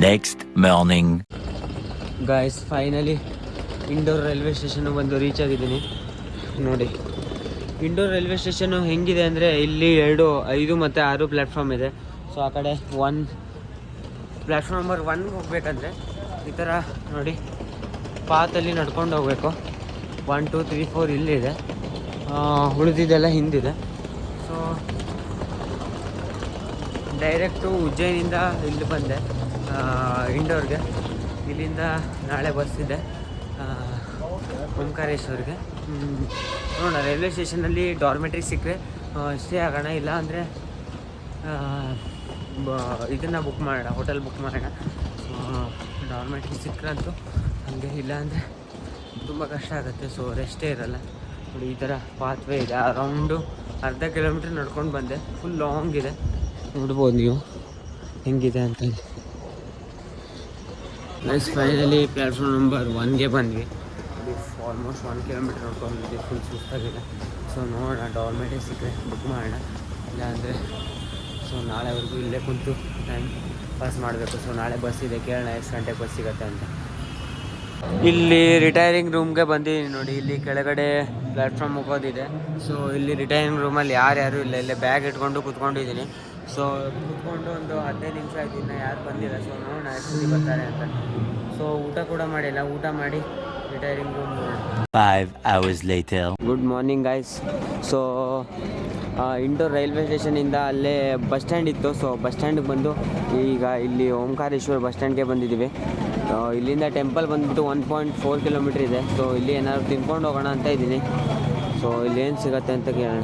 next morning guys finally Indore railway station ಬಂದು reach ಆಗಿದ್ದೀನಿ. ನೋಡಿ ಇಂಡೋರ್ ರೈಲ್ವೆ ಸ್ಟೇಷನ್ ಹೆಂಗಿದೆ ಅಂದರೆ ಇಲ್ಲಿ ಎರಡು, ಐದು ಮತ್ತು ಆರು ಪ್ಲ್ಯಾಟ್ಫಾರ್ಮ್ ಇದೆ. ಸೊ ಆ ಕಡೆ ಒನ್ ಪ್ಲ್ಯಾಟ್ಫಾರ್ಮ್ ನಂಬರ್ ಒನ್ಗೆ ಹೋಗ್ಬೇಕಂದ್ರೆ ಈ ಥರ ನೋಡಿ ಪಾತಲ್ಲಿ ನಡ್ಕೊಂಡು ಹೋಗಬೇಕು. ಒನ್ ಟೂ ತ್ರೀ ಫೋರ್ ಇಲ್ಲಿದೆ ಉಳಿದಿದ್ದೆಲ್ಲ ಹಿಂದಿದೆ. ಸೊ ಡೈರೆಕ್ಟು ಉಜ್ಜಯಿನಿಂದ ಇಲ್ಲಿ ಬಂದೆ. ಇಂಡೋರ್ಗೆ. ಇಲ್ಲಿಂದ ನಾಳೆ ಬಸ್ ಇದೆ. ಓಂಕಾರೇಶ್ವರ್ಗೆ. ನೋಡೋಣ, ರೈಲ್ವೆ ಸ್ಟೇಷನಲ್ಲಿ ಡಾರ್ಮೆಟ್ರಿ ಸಿಕ್ಕರೆ ಸ್ಟೇ ಆಗೋಣ, ಇಲ್ಲ ಅಂದರೆ ಇದನ್ನು ಬುಕ್ ಮಾಡೋಣ ಹೋಟೆಲ್ ಬುಕ್ ಮಾಡೋಣ. ಡಾರ್ಮೆಟ್ರಿ ಸಿಕ್ಕರಂತೂ ಹಾಗೆ, ಇಲ್ಲ ಅಂದರೆ ತುಂಬ ಕಷ್ಟ ಆಗುತ್ತೆ. ಸೊ ರೆಸ್ಟೇ ಇರಲ್ಲ. ನೋಡಿ, ಈ ಥರ ಪಾತ್ವೇ ಇದೆ. ಅರೌಂಡು ಅರ್ಧ ಕಿಲೋಮೀಟ್ರ್ ನಡ್ಕೊಂಡು ಬಂದೆ. ಫುಲ್ ಲಾಂಗ್ ಇದೆ. ನೋಡ್ಬೋದು ನೀವು. ಹೆಂಗಿದೆ ಅಂತ ನೆಕ್ಸ್ಟ್ ಫೈನಲಿ ಪ್ಲ್ಯಾಟ್ಫಾರ್ಮ್ ನಂಬರ್ ಒನ್ಗೆ ಬಂದ್ವಿ ಆಲ್ಮೋಸ್ಟ್ ಒನ್ ಕಿಲೋಮೀಟ್ರ್ ನೋಡ್ಕೊಂಡು ಬಂದ್ವಿ ಫುಲ್ ಸುಸ್ತಾಗಿದೆ ಸೊ ನೋಡೋಣ ಡಾರ್ಮೆಟೇ ಸಿಕ್ಕರೆ ಬುಕ್ ಮಾಡೋಣ ಇಲ್ಲಾಂದರೆ ಸೊ ನಾಳೆವರೆಗೂ ಇಲ್ಲೇ ಕುಂತು ಟೈಮ್ ಪಾಸ್ ಮಾಡಬೇಕು ಸೊ ನಾಳೆ ಬಸ್ ಇದೆ ಕೇಳೋಣ ಎಷ್ಟು ಗಂಟೆಗೆ ಬಸ್ ಸಿಗುತ್ತೆ ಅಂತ ಇಲ್ಲಿ ರಿಟೈರಿಂಗ್ ರೂಮ್ಗೆ ಬಂದಿದ್ದೀನಿ ನೋಡಿ ಇಲ್ಲಿ ಕೆಳಗಡೆ ಪ್ಲ್ಯಾಟ್ಫಾರ್ಮ್ ಹೋಗೋದಿದೆ ಸೊ ಇಲ್ಲಿ ರಿಟೈರಿಂಗ್ ರೂಮಲ್ಲಿ ಯಾರ್ಯಾರು ಇಲ್ಲ ಇಲ್ಲೇ ಬ್ಯಾಗ್ ಇಟ್ಕೊಂಡು ಕುತ್ಕೊಂಡಿದ್ದೀನಿ ಸೊ ಕುತ್ಕೊಂಡು ಒಂದು ಹದಿನೈದು ನಿಮಿಷ ಆಯ್ತು ಇನ್ನು ಯಾರು ಬಂದಿಲ್ಲ ಸೊ ನೋಡೋಣ ಎಷ್ಟು ಬರ್ತಾರೆ ಅಂತ. ಸೊ ಊಟ ಕೂಡ ಮಾಡಿಲ್ಲ ಊಟ ಮಾಡಿ retiring room five hours later. Good morning guys so Indore railway ಸ್ಟೇಷನಿಂದ ಅಲ್ಲೇ ಬಸ್ ಸ್ಟ್ಯಾಂಡ್ ಇತ್ತು. ಸೊ ಬಸ್ ಸ್ಟ್ಯಾಂಡಿಗೆ ಬಂದು ಈಗ ಇಲ್ಲಿ ಓಂಕಾರೇಶ್ವರ್ ಬಸ್ ಸ್ಟ್ಯಾಂಡ್ಗೆ ಬಂದಿದ್ದೀವಿ. ಇಲ್ಲಿಂದ ಟೆಂಪಲ್ ಬಂದ್ಬಿಟ್ಟು ಒನ್ ಪಾಯಿಂಟ್ ಫೋರ್ ಕಿಲೋಮೀಟ್ರ್ ಇದೆ. ಸೊ ಇಲ್ಲಿ ಏನಾದ್ರು ತಿನ್ಕೊಂಡು ಹೋಗೋಣ ಅಂತ ಇದ್ದೀನಿ. ಸೊ ಇಲ್ಲಿ ಏನು ಸಿಗತ್ತೆ ಅಂತ ಕೇಳೋಣ.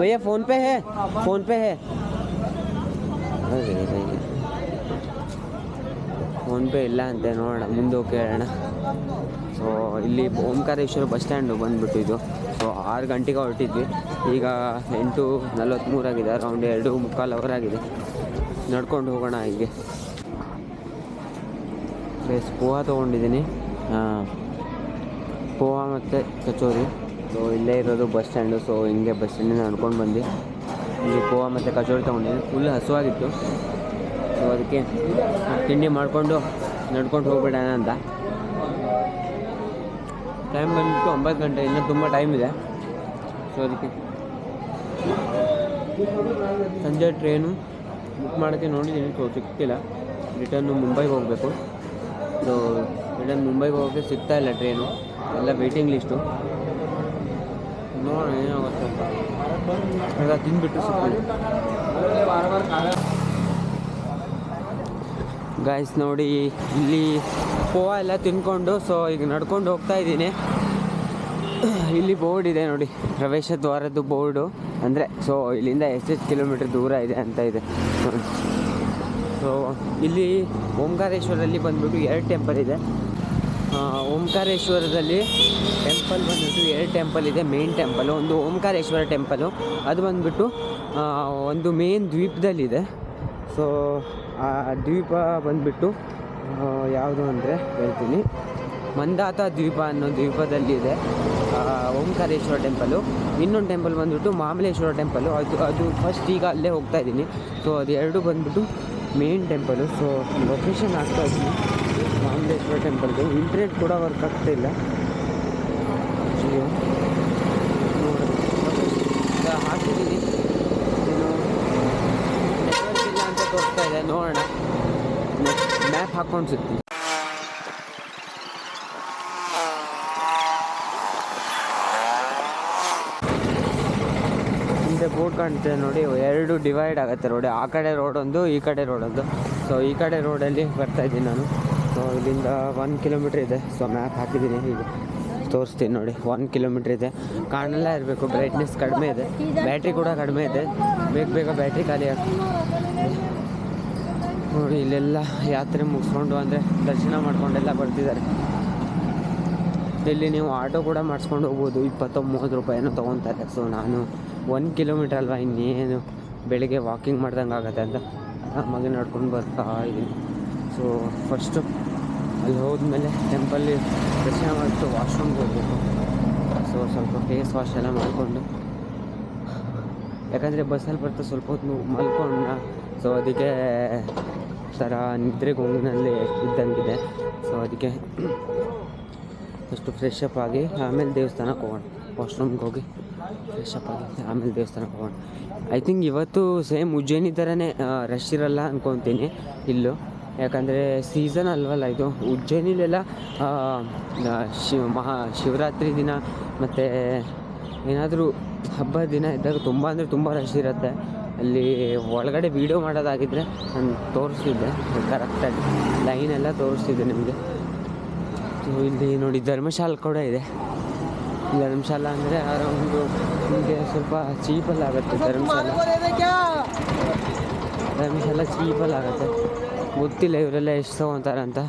ಭಯ್ಯ फोन पे है? ಹೇ ಫೋನ್ಪೇ ಇಲ್ಲ ಅಂತೆ, ನೋಡೋಣ ಮುಂದೆ ಕೇಳೋಣ ಸೊ ಇಲ್ಲಿ ಓಂಕಾರೇಶ್ವರ ಬಸ್ ಸ್ಟ್ಯಾಂಡು ಬಂದ್ಬಿಟ್ಟು ಇದು. ಸೊ ಆರು ಗಂಟೆಗೆ ಹೊರಟಿದ್ವಿ. ಈಗ ಎಂಟು ನಲ್ವತ್ತ್ಮೂರಾಗಿದೆ ಅರೌಂಡ್ ಎರಡು ಮುಕ್ಕಾಲು ಅವರ್ ಆಗಿದೆ. ನಡ್ಕೊಂಡು ಹೋಗೋಣ ಹೀಗೆ. ಪ್ಲೇಸ್ ಪೋಹಾ ತೊಗೊಂಡಿದ್ದೀನಿ. ಪೋಹ ಮತ್ತು ಕಚೋರಿ. ಸೊ ಇಲ್ಲೇ ಇರೋದು ಬಸ್ ಸ್ಟ್ಯಾಂಡು ಸೊ ಹಿಂಗೆ ಬಸ್ ಸ್ಟ್ಯಾಂಡಿಂದ ನಡ್ಕೊಂಡು ಬಂದು ಇಲ್ಲಿ ಪೋವಾ ಮತ್ತು ಕಚೋರಿ ತೊಗೊಂಡಿದ್ದೀನಿ ಫುಲ್ ಹಸುವಾಗಿತ್ತು. ಸೊ ಅದಕ್ಕೆ ತಿಂಡಿ ಮಾಡಿಕೊಂಡು ನಡ್ಕೊಂಡು ಹೋಗ್ಬಿಡೋಣ ಅಂತ. ಟೈಮ್ ಬಂದ್ಬಿಟ್ಟು ಒಂಬತ್ತು ಗಂಟೆ, ಇನ್ನೂ ತುಂಬ ಟೈಮ್ ಇದೆ. ಸೊ ಅದಕ್ಕೆ ಸಂಜೆ ಟ್ರೈನು ಬುಕ್ ಮಾಡೋಕ್ಕೆ ನೋಡಿದ್ದೀನಿ ಸೊ ಸಿಕ್ತಿಲ್ಲ ರಿಟರ್ನು ಮುಂಬೈಗೆ ಹೋಗಬೇಕು. ಸೊ ರಿಟರ್ನ್ ಮುಂಬೈಗೆ ಹೋಗೋಕ್ಕೆ ಸಿಗ್ತಾ ಇಲ್ಲ ಟ್ರೈನು ಎಲ್ಲ ವೇಟಿಂಗ್ ಲಿಸ್ಟು ನೋಡೋಣ ಏನಾಗುತ್ತೆ ಅಂತ. ಎಲ್ಲ ತಿಂದ್ಬಿಟ್ಟು ಗಾಯ್ಸ್ ನೋಡಿ, ಇಲ್ಲಿ ಪೋವಾ ಎಲ್ಲ ತಿನ್ಕೊಂಡು ಸೊ ಈಗ ನಡ್ಕೊಂಡು ಹೋಗ್ತಾ ಇದ್ದೀನಿ. ಇಲ್ಲಿ ಬೋರ್ಡ್ ಇದೆ ನೋಡಿ, ಪ್ರವೇಶ ದ್ವಾರದ್ದು ಬೋರ್ಡು ಅಂದರೆ ಸೊ ಇಲ್ಲಿಂದ ಎಷ್ಟೆಷ್ಟು ಕಿಲೋಮೀಟ್ರ್ ದೂರ ಇದೆ ಅಂತ ಇದೆ. ಸೊ ಇಲ್ಲಿ ಓಂಕಾರೇಶ್ವರಲ್ಲಿ ಬಂದ್ಬಿಟ್ಟು ಎರಡು ಟೆಂಪಲ್ ಇದೆ. ಓಂಕಾರೇಶ್ವರದಲ್ಲಿ ಟೆಂಪಲ್ ಬಂದುಬಿಟ್ಟು ಎರಡು ಟೆಂಪಲ್ ಇದೆ ಮೇನ್ ಟೆಂಪಲ್ ಒಂದು ಓಂಕಾರೇಶ್ವರ ಟೆಂಪಲು ಅದು ಬಂದುಬಿಟ್ಟು ಒಂದು ಮೇನ್ ದ್ವೀಪದಲ್ಲಿದೆ. ಸೊ ಆ ದ್ವೀಪ ಬಂದುಬಿಟ್ಟು ಯಾವುದು ಅಂದರೆ ಹೇಳ್ತೀನಿ. ಮಂದಾತ ದ್ವೀಪ ಅನ್ನೋ ದ್ವೀಪದಲ್ಲಿದೆ ಓಂಕಾರೇಶ್ವರ ಟೆಂಪಲು ಇನ್ನೊಂದು ಟೆಂಪಲ್ ಬಂದುಬಿಟ್ಟು ಮಾಮಲೇಶ್ವರ ಟೆಂಪಲು ಅದು ಅದು ಫಸ್ಟ್ ಈಗ ಅಲ್ಲೇ ಹೋಗ್ತಾ ಇದ್ದೀನಿ. ಸೊ ಅದು ಎರಡು ಬಂದ್ಬಿಟ್ಟು ಮೇನ್ ಟೆಂಪಲು ಸೊ ಲೊಕೇಶನ್ ಆಗ್ತಾ ಇದ್ದೀನಿ. ಮಾಮಲೇಶ್ವರ ಟೆಂಪಲ್ಗೆ ಇಂಟರ್ನೆಟ್ ಕೂಡ ವರ್ಕ್ ಆಗ್ತಾ ಇಲ್ಲ. ಜಿಯೋ ನೋಡೋಣ. ಹಾಕಿದ್ದೀನಿ ಏನು ಇಲ್ಲ ಅಂತ ತೋರಿಸ್ತಾ ಇದೆ. ನೋಡೋಣ. ಮ್ಯಾಪ್ ಹಾಕ್ಕೊಂಡು ಸಿಗ್ತೀನಿ ಬೋರ್ಡ್ ಕಾಣ್ತಿದೆ ನೋಡಿ. ಎರಡು ಡಿವೈಡ್ ಆಗುತ್ತೆ ರೋಡ್. ಆ ಕಡೆ ರೋಡ್ ಒಂದು, ಈ ಕಡೆ ರೋಡ್ ಒಂದು. ಸೊ ಈ ಕಡೆ ರೋಡಲ್ಲಿ ಬರ್ತಾ ಇದ್ದೀನಿ ನಾನು. ಸೊ ಇಲ್ಲಿಂದ ಒನ್ ಕಿಲೋಮೀಟ್ರ್ ಇದೆ. ಸೊ ಮ್ಯಾಪ್ ಹಾಕಿದ್ದೀನಿ ಹೀಗೆ ತೋರಿಸ್ತೀನಿ ನೋಡಿ. ಒನ್ ಕಿಲೋಮೀಟ್ರ್ ಇದೆ. ಕಾಣಲ್ಲ ಇರಬೇಕು. ಬ್ರೈಟ್ನೆಸ್ ಕಡಿಮೆ ಇದೆ. ಬ್ಯಾಟ್ರಿ ಕೂಡ ಕಡಿಮೆ ಇದೆ. ಬೇಗ ಬೇಗ ಬ್ಯಾಟ್ರಿ ಖಾಲಿ ಆಗ್ತದೆ ನೋಡಿ, ಇಲ್ಲೆಲ್ಲ ಯಾತ್ರೆ ಮುಗಿಸ್ಕೊಂಡು ಅಂದರೆ ದರ್ಶನ ಮಾಡ್ಕೊಂಡೆಲ್ಲ ಬರ್ತಿದ್ದಾರೆ. ಇಲ್ಲಿ ನೀವು ಆಟೋ ಕೂಡ ಮಾಡಿಸ್ಕೊಂಡು ಹೋಗ್ಬೋದು. ಇಪ್ಪತ್ತೊಂಬತ್ತು ರೂಪಾಯಿನೂ ತೊಗೊತಾರೆ ಸೊ ನಾನು ಒಂದು ಕಿಲೋಮೀಟ್ರ್ ಅಲ್ವಾ ಇನ್ನೇನು ಬೆಳಿಗ್ಗೆ ವಾಕಿಂಗ್ ಮಾಡ್ದಂಗೆ ಆಗುತ್ತೆ ಅಂತ. ಮಗ ನಡ್ಕೊಂಡು ಬರ್ತಾ ಇದ್ದೀನಿ. ಸೊ ಫಸ್ಟು ಅಲ್ಲಿ ಹೋದ್ಮೇಲೆ ಟೆಂಪಲ್ಲಿ ದರ್ಶನ ಮಾಡಿಬಿಟ್ಟು ವಾಶ್ರೂಮ್ಗೆ ಹೋಗಬೇಕು. ಸೊ ಸ್ವಲ್ಪ ಫೇಸ್ ವಾಶ್ ಎಲ್ಲ ಮಾಡಿಕೊಂಡು. ಯಾಕಂದರೆ ಬಸ್ಸಲ್ಲಿ ಬರ್ತಾ ಸ್ವಲ್ಪ ಹೊತ್ತು ಮಲ್ಕೊಂಡ ಸೊ ಅದಕ್ಕೆ ಥರ ನಿದ್ರೆ ಗುಂಗಿನಲ್ಲಿ ಇದ್ದಂಗಿದೆ. ಸೊ ಅದಕ್ಕೆ ಫಸ್ಟು ಫ್ರೆಶ್ ಅಪ್ ಆಗಿ ಆಮೇಲೆ ದೇವಸ್ಥಾನಕ್ಕೆ ಹೋಗೋಣ. ವಾಶ್ರೂಮ್ಗೆ ಹೋಗಿ ಫ್ರೆಶ್ ಅಪ್ ಆಗಿ ಆಮೇಲೆ ದೇವಸ್ಥಾನಕ್ಕೆ ಹೋಗೋಣ. ಐ ಥಿಂಕ್ ಇವತ್ತು ಸೇಮ್ ಉಜ್ಜಯಿನಿ ಥರನೇ ರಶ್ ಇರಲ್ಲ ಅಂದ್ಕೊತೀನಿ ಇಲ್ಲೂ. ಯಾಕಂದರೆ ಸೀಸನ್ ಅಲ್ವಲ್ಲ ಇದು. ಉಜ್ಜಯಿನಿಲೆಲ್ಲ ಶಿವ ಮಹಾ ಶಿವರಾತ್ರಿ ದಿನ ಮತ್ತು ಏನಾದರೂ ಹಬ್ಬದ ದಿನ ಇದ್ದಾಗ ತುಂಬ ಅಂದರೆ ತುಂಬ ರಶ್ ಇರುತ್ತೆ. ಅಲ್ಲಿ ಒಳಗಡೆ ವೀಡಿಯೋ ಮಾಡೋದಾಗಿದ್ದರೆ ನಾನು ತೋರಿಸ್ತಿದ್ದೆ ಕರೆಕ್ಟಾಗಿ ಲೈನ್ ಎಲ್ಲ ತೋರಿಸ್ತಿದ್ದೆ ನಿಮಗೆ. ಸೊ ಇಲ್ಲಿ ನೋಡಿ ಧರ್ಮಶಾಲೆ ಕೂಡ ಇದೆ. ಧರ್ಮಶಾಲ ಅಂದರೆ ಒಂದು ನಿಮಗೆ ಸ್ವಲ್ಪ ಚೀಪಲ್ಲಿ ಆಗುತ್ತೆ ಧರ್ಮಶಾಲ. ಧರ್ಮಶಾಲ ಚೀಪಲ್ಲಿ ಆಗುತ್ತೆ ಗೊತ್ತಿಲ್ಲ ಇವರೆಲ್ಲ ಎಷ್ಟು ತೊಗೊತಾರೆ ಅಂತ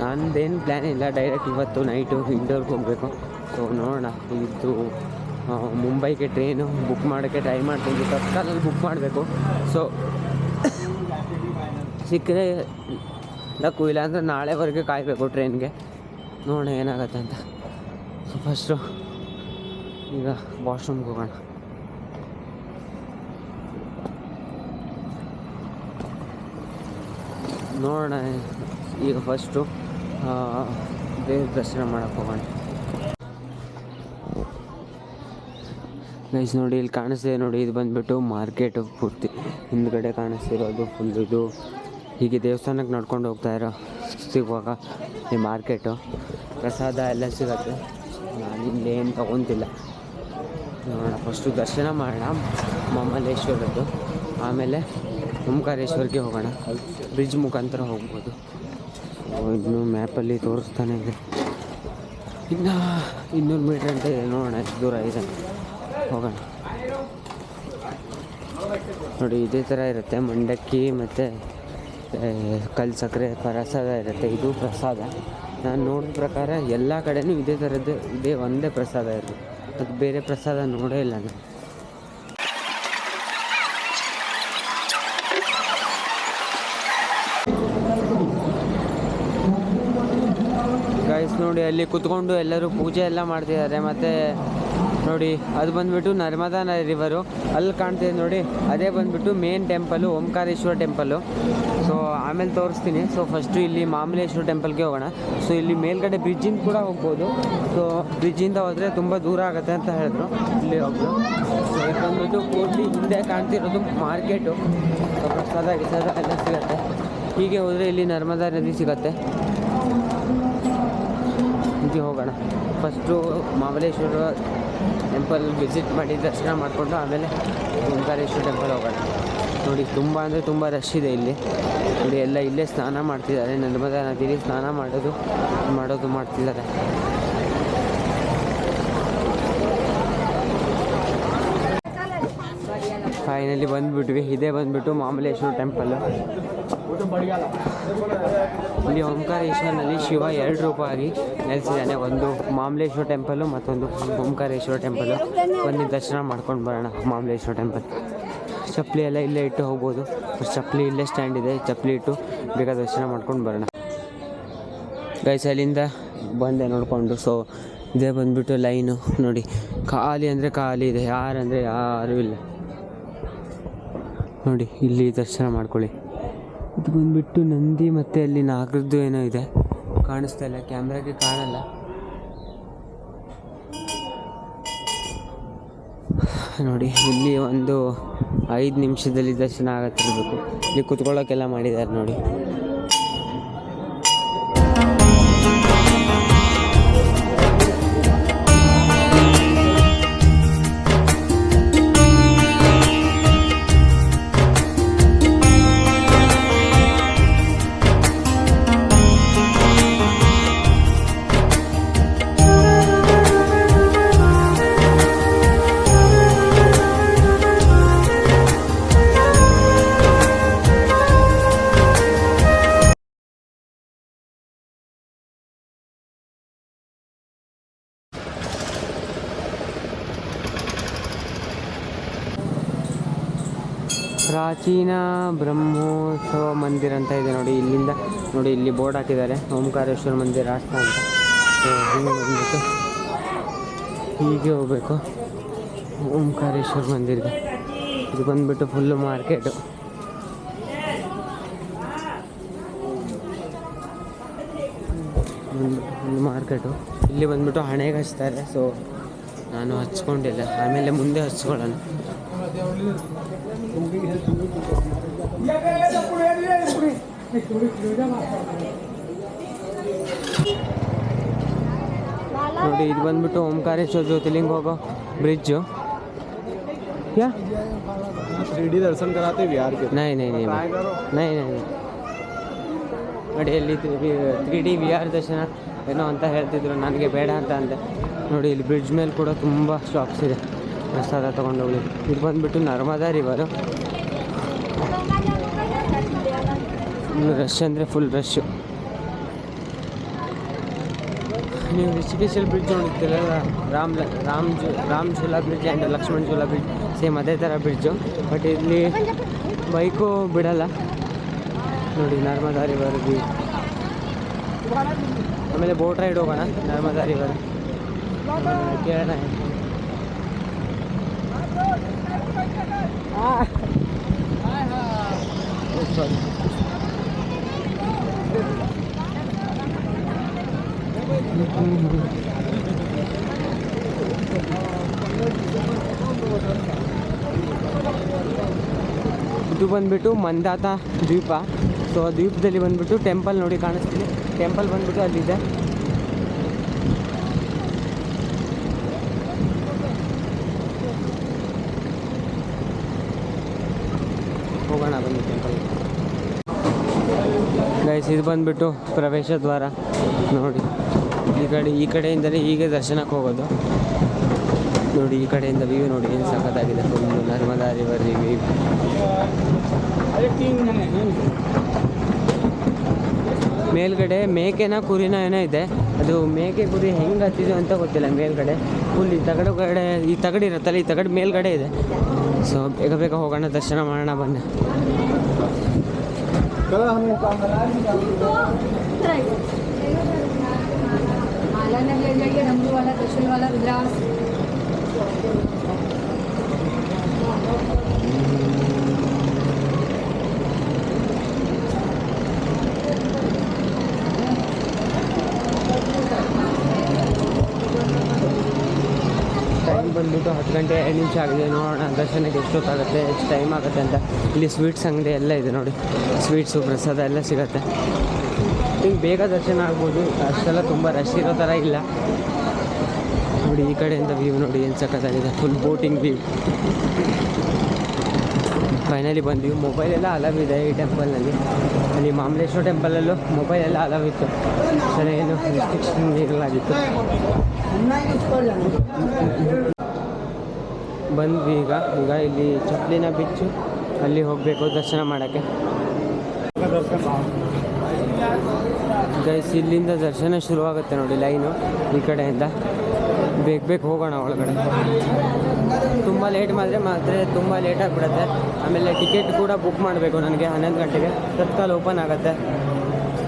ನಂದೇನು ಪ್ಲ್ಯಾನ್ ಇಲ್ಲ ಡೈರೆಕ್ಟ್ ಇವತ್ತು ನೈಟು ಇಂಡೋರ್ಗೆ ಹೋಗಬೇಕು. ಸೊ ನೋಡೋಣ. ಇದು ಮುಂಬೈಗೆ ಟ್ರೈನು ಬುಕ್ ಮಾಡೋಕ್ಕೆ ಟ್ರೈ ಮಾಡ್ತೀನಿ. ತತ್ಕಾಲಲ್ಲಿ ಬುಕ್ ಮಾಡಬೇಕು. ಸೊ ಸಿಕ್ಕರೆ ಲಕ್ಕು ಇಲ್ಲ ಅಂದರೆ ನಾಳೆವರೆಗೆ ಕಾಯಬೇಕು ಟ್ರೈನ್ಗೆ ನೋಡೋಣ ಏನಾಗುತ್ತೆ ಅಂತ. ಸೊ ಫಸ್ಟು ಈಗ ವಾಶ್ರೂಮ್ಗೆ ಹೋಗೋಣ. ನೋಡೋಣ. ಈಗ ಫಸ್ಟು ದೇವ್ರ ದರ್ಶನ ಮಾಡೋಕ್ಕೆ ಹೋಗೋಣ. ಗೈಸ್ ನೋಡಿ, ಇಲ್ಲಿ ಕಾಣಿಸ್ತಿದೆ ನೋಡಿ, ಇದು ಬಂದುಬಿಟ್ಟು ಮಾರ್ಕೆಟು ಪೂರ್ತಿ. ಹಿಂದ್ಗಡೆ ಕಾಣಿಸ್ತಿರೋದು ಫುಲ್ ಇದು. ಹೀಗೆ ದೇವಸ್ಥಾನಕ್ಕೆ ನಡ್ಕೊಂಡು ಹೋಗ್ತಾ ಇರೋ ಸಿಗುವಾಗ ಈ ಮಾರ್ಕೆಟು ಪ್ರಸಾದ ಎಲ್ಲ ಸಿಗತ್ತೆ. ನಾನು ಇಲ್ಲೇನು ತೊಗೊತಿಲ್ಲ. ನೋಡೋಣ ಫಸ್ಟು ದರ್ಶನ ಮಾಡೋಣ. ಮಮ್ಮಲ್ಲೇಶ್ವರದ್ದು ಆಮೇಲೆ ಓಂಕಾರೇಶ್ವರ್ಗೆ ಹೋಗೋಣ. ಬ್ರಿಡ್ಜ್ ಮುಖಾಂತರ ಹೋಗ್ಬೋದು. ಇನ್ನು ಮ್ಯಾಪಲ್ಲಿ ತೋರಿಸ್ತಾನೆ ಇದೆ. ಇನ್ನು ಇನ್ನೂರು ಮೀಟ್ರ್ ಅಂತ ನೋಡೋಣ ಎಷ್ಟು ದೂರ ಇದೆ. ಹೋಗೋಣ. ನೋಡಿ, ಇದೇ ಥರ ಇರುತ್ತೆ. ಮಂಡಕ್ಕಿ ಮತ್ತು ಕಲ್ಲು ಸಕ್ಕರೆ ಪ್ರಸಾದ ಇರುತ್ತೆ. ಇದು ಪ್ರಸಾದ. ನಾನು ನೋಡಿದ ಪ್ರಕಾರ ಎಲ್ಲ ಕಡೆಯೂ ಇದೇ ಥರದ್ದು ಇದೇ ಒಂದೇ ಪ್ರಸಾದ ಇರುತ್ತೆ. ಅದು ಬೇರೆ ಪ್ರಸಾದ ನೋಡೇ ಇಲ್ಲ ನಾನು ಗೈಸ್ ನೋಡಿ ಅಲ್ಲಿ ಕುತ್ಕೊಂಡು ಎಲ್ಲರೂ ಪೂಜೆ ಎಲ್ಲ ಮಾಡ್ತಿದ್ದಾರೆ. ಮತ್ತು ನೋಡಿ, ಅದು ಬಂದ್ಬಿಟ್ಟು ನರ್ಮದಾ ರಿವರು ಅಲ್ಲಿ ಕಾಣ್ತಿದೆ ನೋಡಿ, ಅದೇ ಬಂದ್ಬಿಟ್ಟು main temple Omkareshwar temple so ಆಮೇಲೆ ತೋರಿಸ್ತೀನಿ. ಸೊ ಫಸ್ಟು ಇಲ್ಲಿ ಮಾಮಲೇಶ್ವರ ಟೆಂಪಲ್ಗೆ ಹೋಗೋಣ. ಸೊ ಇಲ್ಲಿ ಮೇಲ್ಗಡೆ ಬ್ರಿಡ್ಜಿಂದ ಕೂಡ ಹೋಗ್ಬೋದು. ಸೊ ಬ್ರಿಡ್ಜಿಂದ ಹೋದರೆ ತುಂಬ ದೂರ ಆಗುತ್ತೆ ಅಂತ ಹೇಳಿದ್ರು. ಇಲ್ಲಿ ಒಬ್ಬರು ಸೊ ಇದು ಬಂದ್ಬಿಟ್ಟು ಪೂರ್ತಿ ಹಿಂದೆ ಕಾಣ್ತಿರೋದು ಮಾರ್ಕೆಟು. ಪ್ರಸಾದ, ಗಿಸಾದ ಎಲ್ಲ ಸಿಗುತ್ತೆ. ಹೀಗೆ ಹೋದರೆ ಇಲ್ಲಿ ನರ್ಮದಾ ನದಿ ಸಿಗುತ್ತೆ. ಹೀಗೆ ಹೋಗೋಣ. ಫಸ್ಟು ಮಹಾಬಲೇಶ್ವರ ಟೆಂಪಲ್ ವಿಸಿಟ್ ಮಾಡಿ ದರ್ಶನ ಮಾಡಿಕೊಂಡು ಆಮೇಲೆ ಓಂಕಾರೇಶ್ವರ ಟೆಂಪಲ್ ಹೋಗೋಣ. ನೋಡಿ, ತುಂಬ ಅಂದರೆ ತುಂಬ ರಶ್ ಇದೆ ಇಲ್ಲಿ. ನೋಡಿ, ಎಲ್ಲ ಇಲ್ಲೇ ಸ್ನಾನ ಮಾಡ್ತಿದ್ದಾರೆ. ನರ್ಮದಾ ನದಿಯಲ್ಲಿ ಸ್ನಾನ ಮಾಡೋದು ಮಾಡೋದು ಮಾಡ್ತಿದ್ದಾರೆ. ಫೈನಲಿ ಬಂದ್ಬಿಟ್ವಿ. ಇದೇ ಬಂದ್ಬಿಟ್ಟು ಮಾಮಲೇಶ್ವರ ಟೆಂಪಲ್ಲು ಇಲ್ಲಿ ಓಂಕಾರೇಶ್ವರನಲ್ಲಿ ಶಿವ ಎರಡು ರೂಪವಾಗಿ ನೆಲೆಸಿದ್ದಾನೆ. ಒಂದು ಮಾಮಲೇಶ್ವರ ಟೆಂಪಲು, ಮತ್ತೊಂದು ಓಂಕಾರೇಶ್ವರ ಟೆಂಪಲು. ಒಂದು ದರ್ಶನ ಮಾಡ್ಕೊಂಡು ಬರೋಣ ಮಾಮಲೇಶ್ವರ ಟೆಂಪಲ್. ಚಪ್ಪಲಿ ಎಲ್ಲ ಇಲ್ಲೇ ಇಟ್ಟು ಹೋಗ್ಬೋದು. ಚಪ್ಪಲಿ ಇಲ್ಲೇ ಸ್ಟ್ಯಾಂಡ್ ಇದೆ. ಚಪ್ಪಲಿ ಇಟ್ಟು ಬೇಗ ದರ್ಶನ ಮಾಡ್ಕೊಂಡು ಬರೋಣ. ಗೈಸ್ ಅಲ್ಲಿಂದ ಬಂದೆ ನೋಡಿಕೊಂಡು. ಸೊ ಇದೇ ಬಂದ್ಬಿಟ್ಟು ಲೈನು ನೋಡಿ, ಖಾಲಿ ಅಂದರೆ ಖಾಲಿ ಇದೆ. ಯಾರಂದರೆ ಯಾರೂ ಇಲ್ಲ. ನೋಡಿ, ಇಲ್ಲಿ ದರ್ಶನ ಮಾಡ್ಕೊಳ್ಳಿ. ಇದು ಬಂದ್ಬಿಟ್ಟು ನಂದಿ ಮತ್ತು ಅಲ್ಲಿ ನಾಗರದ್ದು ಏನೋ ಇದೆ. ಕಾಣಿಸ್ತಾ ಇಲ್ಲ, ಕ್ಯಾಮ್ರಾಗೆ ಕಾಣಲ್ಲ. ನೋಡಿ, ಇಲ್ಲಿ ಒಂದು ಐದು ನಿಮಿಷದಲ್ಲಿ ದರ್ಶನ ಆಗತ್ತಿರಬೇಕು. ಇಲ್ಲಿ ಕುತ್ಕೊಳ್ಳೋಕೆಲ್ಲ ಮಾಡಿದ್ದಾರೆ ನೋಡಿ. ಪ್ರಾಚೀನ ಬ್ರಹ್ಮೋತ್ಸವ ಮಂದಿರ ಅಂತ ಇದೆ ನೋಡಿ. ಇಲ್ಲಿಂದ ನೋಡಿ ಇಲ್ಲಿ ಬೋರ್ಡ್ ಹಾಕಿದ್ದಾರೆ. ಓಂಕಾರೇಶ್ವರ ಮಂದಿರ ಅಂತ. ಬಂದ್ಬಿಟ್ಟು ಹೀಗೆ ಹೋಗಬೇಕು. ಓಂಕಾರೇಶ್ವರ ಮಂದಿರಗೆ ಇದು. ಬಂದ್ಬಿಟ್ಟು ಫುಲ್ಲು ಮಾರ್ಕೆಟು ಮಾರ್ಕೆಟು ಇಲ್ಲಿ ಬಂದ್ಬಿಟ್ಟು ಹಣೆಗೆ ಹಚ್ತಾರೆ. ಸೊ, ನಾನು ಹಚ್ಕೊಂಡಿಲ್ಲ. ಆಮೇಲೆ ಮುಂದೆ ಹಚ್ಕೊಳ್ಳೋಣ. ನೋಡಿ ಇದು ಬಂದ್ಬಿಟ್ಟು ಓಂಕಾರೇಶ್ವರ ಜ್ಯೋತಿರ್ಲಿಂಗ ಹೋಗೋ ಬ್ರಿಡ್ಜು ಯಾ थ्री डी दर्शन कराते बिहार के ನೈ ನೈ ನೈ ट्राई करो ನೈ ನೈ ನೈ. ನೋಡಿ ಅಲ್ಲಿ ತ್ರೀ ಡಿ ವಿ ಆರ್ ದರ್ಶನ ಏನೋ ಅಂತ ಹೇಳ್ತಿದ್ರು ನನಗೆ ಬೇಡ ಅಂತ ಅಂದೆ ನೋಡಿ ಇಲ್ಲಿ ಬ್ರಿಡ್ಜ್ ಮೇಲೆ ಕೂಡ ತುಂಬ ಶಾಪ್ಸ್ ಇದೆ ಪ್ರಸಾದ ತೊಗೊಂಡೋಗ್ಲಿ. ಇದು ಬಂದುಬಿಟ್ಟು ನರ್ಮದಾ ರಿವರು ಫುಲ್ ರಶ್ ಅಂದರೆ ಫುಲ್ ರಶ್ಶು ನೀವು ರಿಷಿಕೇಶಲ್ ಬ್ರಿಡ್ಜ್ ನೋಡಿರ್ತೀರ ರಾಮ್ ರಾಮ್ ಜು, Ram Jhula bridge and Lakshman Jhula bridge same ಅದೇ ಥರ ಬ್ರಿಡ್ಜು ಬಟ್ ಇಲ್ಲಿ ಬೈಕು ಬಿಡಲ್ಲ. ನೋಡಿ ನರ್ಮದಾ ರಿವರ್ ಬಿ ಆಮೇಲೆ ಬೋಟ್ ರೈಡ್ ಹೋಗೋಣ ನರ್ಮದಾ ರಿವರ್ ಕೇಳೋಣ. ಇದು ಬಂದ್ಬಿಟ್ಟು ಮಂದಾತ ದ್ವೀಪ. ಸೊ ದ್ವೀಪದಲ್ಲಿ ಬಂದ್ಬಿಟ್ಟು ಟೆಂಪಲ್ ನೋಡಿ ಕಾಣಿಸ್ತೀನಿ ಟೆಂಪಲ್ ಬಂದ್ಬಿಟ್ಟು ಅಲ್ಲಿದೆ ಹೋಗೋಣ ಬನ್ನಿ ಟೆಂಪಲ್ ಗೈಸ್ ಇದು ಬಂದ್ಬಿಟ್ಟು ಪ್ರವೇಶ ದ್ವಾರ ನೋಡಿ. ಈ ಕಡೆ, ಈ ಕಡೆಯಿಂದಲೇ ಹೀಗೆ ದರ್ಶನಕ್ಕೆ ಹೋಗೋದು. ನೋಡಿ, ಈ ಕಡೆಯಿಂದ ವ್ಯೂ ನೋಡಿ, ಏನು ಸಖತ್ತಾಗಿದೆ. ಫುಲ್ಲು ನರ್ಮದಾ ರಿವರ್ ವ್ಯೂ ಮೇಲ್ಗಡೆ ಮೇಕೆನ ಕುರಿನ ಏನೋ ಇದೆ. ಅದು ಮೇಕೆ ಕುರಿ ಹೆಂಗೆ ಹತ್ತಿದೆ ಅಂತ ಗೊತ್ತಿಲ್ಲ ಮೇಲ್ಗಡೆ. ಫುಲ್ ಈ ತಗಡು ಕಡೆ ಈ ತಗಡು ಇರುತ್ತಲ್ಲ, ಈ ತಗಡು ಮೇಲ್ಗಡೆ ಇದೆ. ಸೊ ಬೇಗ ಬೇಗ ಹೋಗೋಣ, ದರ್ಶನ ಮಾಡೋಣ, ಬನ್ನಿ. करा हमने काम तो माला नगर जाइए रमजू वाला कशल वाला रुद्रास ಗಂಟೆ ಎರಡು ನಿಮಿಷ ಆಗಿದೆ, ನೋಡೋಣ. ದರ್ಶನಕ್ಕೆ ಎಷ್ಟೊತ್ತಾಗುತ್ತೆ, ಎಷ್ಟು ಟೈಮ್ ಆಗುತ್ತೆ ಅಂತ. ಇಲ್ಲಿ ಸ್ವೀಟ್ಸ್ ಅಂಗಡಿ ಎಲ್ಲ ಇದೆ ನೋಡಿ. ಸ್ವೀಟ್ಸು ಪ್ರಸಾದ ಎಲ್ಲ ಸಿಗುತ್ತೆ. ಹಿಂಗೆ ಬೇಗ ದರ್ಶನ ಆಗ್ಬೋದು. ಅಷ್ಟೆಲ್ಲ ತುಂಬ ರಶ್ ಇರೋ ಥರ ಇಲ್ಲ. ನೋಡಿ, ಈ ಕಡೆಯಿಂದ ವ್ಯೂ ನೋಡಿ ಏನು ಸಕ್ಕತ್ತಾಗಿದೆ ಫುಲ್ ಬೋಟಿಂಗ್ ವ್ಯೂ ಫೈನಲಿ ಬಂದ್ವಿ ಮೊಬೈಲ್ ಎಲ್ಲ ಅಲವ್ ಇದೆ ಈ ಟೆಂಪಲ್ನಲ್ಲಿ ಅಲ್ಲಿ ಮಾಮಲೇಶ್ವರ ಟೆಂಪಲಲ್ಲೂ ಮೊಬೈಲ್ ಎಲ್ಲ ಅಲವ್ ಇತ್ತು. ಸರಿ, ಏನು ರಿಸ್ಟ್ರಿಕ್ಷನ್ ಬಂದ್ವಿ ಈಗ. ಈಗ ಇಲ್ಲಿ ಚಪ್ಲಿನ ಬಿಚ್ಚು ಅಲ್ಲಿ ಹೋಗಬೇಕು ದರ್ಶನ ಮಾಡೋಕ್ಕೆ. ಗೈಸ್ ಇಲ್ಲಿಂದ ದರ್ಶನ ಶುರುವಾಗುತ್ತೆ ನೋಡಿ ಲೈನು ಈ ಕಡೆಯಿಂದ. ಬೇಗ ಬೇಗ ಹೋಗೋಣ ಒಳಗಡೆ. ತುಂಬ ಲೇಟ್ ಮಾಡಿದ್ರೆ ಮಾತ್ರ ತುಂಬ ಲೇಟ್ ಆಗಿಬಿಡುತ್ತೆ. ಆಮೇಲೆ ಟಿಕೆಟ್ ಕೂಡ ಬುಕ್ ಮಾಡಬೇಕು ನನಗೆ ಹನ್ನೊಂದು ಗಂಟೆಗೆ. ತತ್ಕಾಲ ಓಪನ್ ಆಗುತ್ತೆ.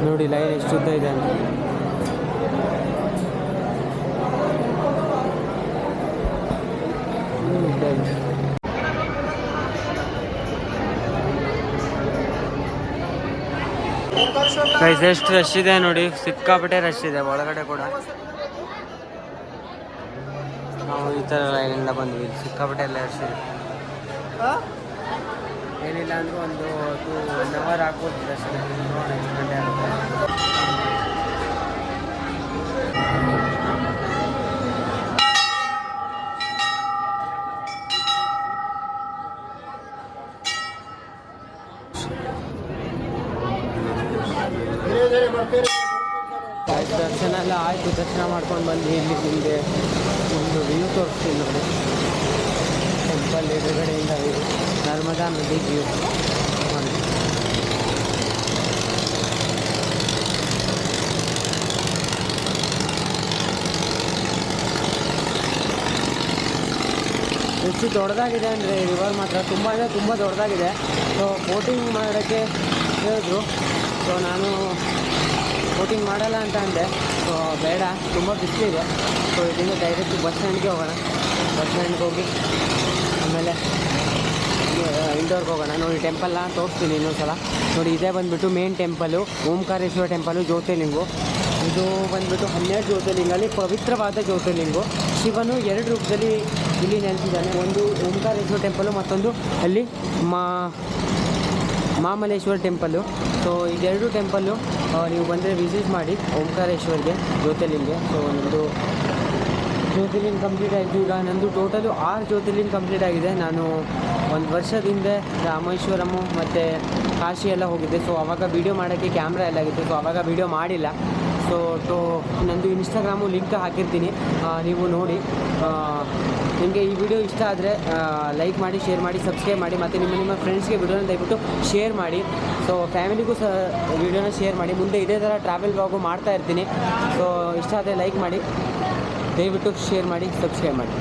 ನೋಡಿ ಲೈನ್ ಎಷ್ಟು ಉದ್ದ ಇದೆ ಅಂತ ಹ್ಮ್, ಉದ್ದ ಇದೆ. ಗೈಸ್ ಎಷ್ಟು ರಶ್ ಇದೆ ನೋಡಿ. ಸಿಕ್ಕಾಪಟ್ಟೆ ರಶ್ ಇದೆ, ಒಳಗಡೆ ಕೂಡ. ನಾವು ಈ ಥರ ಲೈನಿಂದ ಬಂದ್ವಿ. ಸಿಕ್ಕಾಪಟ್ಟೆ ಎಲ್ಲ ರಶ್ ಇದೆ. ಏನಿಲ್ಲ ಅಂದ್ರೆ ಒಂದು ಟೂ ಒನ್ ಅವರ್ ಆಗ್ಬೋದು ರಶ್ ನೋಡೋಣ ಗಂಟೆ ದರ್ಶನ ಮಾಡ್ಕೊಂಡು ಬಂದು ಇಲ್ಲಿ ನಿಮಗೆ ಒಂದು ವ್ಯೂ ತೋರಿಸ್ತೀನಿ ನೋಡಿ. ಟೆಂಪಲ್ ಎದುರುಗಡೆಯಿಂದ ವ್ಯೂ ನರ್ಮದಾ ನದಿ ವ್ಯೂ ಹೆಚ್ಚು ದೊಡ್ಡದಾಗಿದೆ ಅಂದರೆ ರಿವರ್ ಮಾತ್ರ. ತುಂಬ ಅಂದರೆ ತುಂಬ ದೊಡ್ಡದಾಗಿದೆ. ಸೊ ಬೋಟಿಂಗ್ ಮಾಡೋಕ್ಕೆ ಹೇಳಿದ್ರು. ಸೊ ನಾನು ಬೋಟಿಂಗ್ ಮಾಡಲ್ಲ ಅಂತ ಅಂದೆ. ಸೊ, ಬೇಡ. ತುಂಬ ಬಿಸಿಲಿದೆ ಸೊ ಇದರಿಂದ ಡೈರೆಕ್ಟ್ ಬಸ್ ಸ್ಟ್ಯಾಂಡ್ಗೆ ಹೋಗೋಣ. ಬಸ್ ಸ್ಟ್ಯಾಂಡ್ಗೆ ಹೋಗಿ, ಆಮೇಲೆ ಇಂಡೋರ್ಗೆ ಹೋಗೋಣ. ನೋಡಿ ಟೆಂಪಲ್ನ ತೋರಿಸ್ತೀನಿ ಇನ್ನೊಂದು ಸಲ ನೋಡಿ, ಇದೇ ಬಂದುಬಿಟ್ಟು main temple Omkareshwar temple jyotirlinga. ಇದು ಬಂದುಬಿಟ್ಟು ಹನ್ನೆರಡು ಜ್ಯೋತಿರ್ಲಿಂಗಲ್ಲಿ ಪವಿತ್ರವಾದ ಜ್ಯೋತಿರ್ಲಿಂಗು. ಶಿವನು ಎರಡು ರೂಪದಲ್ಲಿ ಇಲ್ಲಿ ನೆಲೆಸಿದ್ದಾನೆ. ಒಂದು ಓಂಕಾರೇಶ್ವರ ಟೆಂಪಲು ಮತ್ತೊಂದು ಅಲ್ಲಿ ಮಾ ಮಾಮಲೇಶ್ವರ ಟೆಂಪಲ್ಲು ಸೊ ಇದೆರಡು ಟೆಂಪಲ್ಲು ನೀವು ಬಂದರೆ ವಿಸಿಟ್ ಮಾಡಿ, ಓಂಕಾರೇಶ್ವರಿಗೆ, ಜ್ಯೋತಿರ್ಲಿಂಗೆ. ಸೊ ನಿಮ್ಮದು ಜ್ಯೋತಿರ್ಲಿಂಗ್ ಕಂಪ್ಲೀಟ್ ಆಯಿತು. ಈಗ ನಂದು ಟೋಟಲು ಆರು ಜ್ಯೋತಿರ್ಲಿಂಗ್ ಕಂಪ್ಲೀಟ್ ಆಗಿದೆ. ನಾನು ಒಂದು ವರ್ಷದ ಹಿಂದೆ ರಾಮೇಶ್ವರಮು ಮತ್ತು ಕಾಶಿ ಎಲ್ಲ ಹೋಗಿದ್ದೆ. ಸೊ ಅವಾಗ ವೀಡಿಯೋ ಮಾಡೋಕ್ಕೆ ಕ್ಯಾಮ್ರಾ ಎಲ್ಲ ಆಗಿತ್ತು. ಸೊ ಅವಾಗ ವೀಡಿಯೋ ಮಾಡಿಲ್ಲ. ಸೊ ಟು ನಂದು ಇನ್ಸ್ಟಾಗ್ರಾಮು ಲಿಂಕ್ ಹಾಕಿರ್ತೀನಿ. ನೀವು ನೋಡಿ. ನಿಮಗೆ ಈ ವಿಡಿಯೋ ಇಷ್ಟ ಆದರೆ ಲೈಕ್ ಮಾಡಿ ಶೇರ್ ಮಾಡಿ ಸಬ್ಸ್ಕ್ರೈಬ್ ಮಾಡಿ, ಮತ್ತು ನಿಮ್ಮ ನಿಮ್ಮ ಫ್ರೆಂಡ್ಸ್ಗೆ ವಿಡಿಯೋನ ದಯವಿಟ್ಟು ಶೇರ್ ಮಾಡಿ. ಸೊ ಫ್ಯಾಮಿಲಿಗೂ ಸಹ ವಿಡಿಯೋನ ಶೇರ್ ಮಾಡಿ. ಮುಂದೆ ಇದೇ ಥರ ಟ್ರಾವೆಲ್ ಬ್ಲಾಗು ಮಾಡ್ತಾ ಇರ್ತೀನಿ. ಸೊ ಇಷ್ಟ ಆದರೆ ಲೈಕ್ ಮಾಡಿ. ದಯವಿಟ್ಟು ಶೇರ್ ಮಾಡಿ ಸಬ್ಸ್ಕ್ರೈಬ್ ಮಾಡಿ.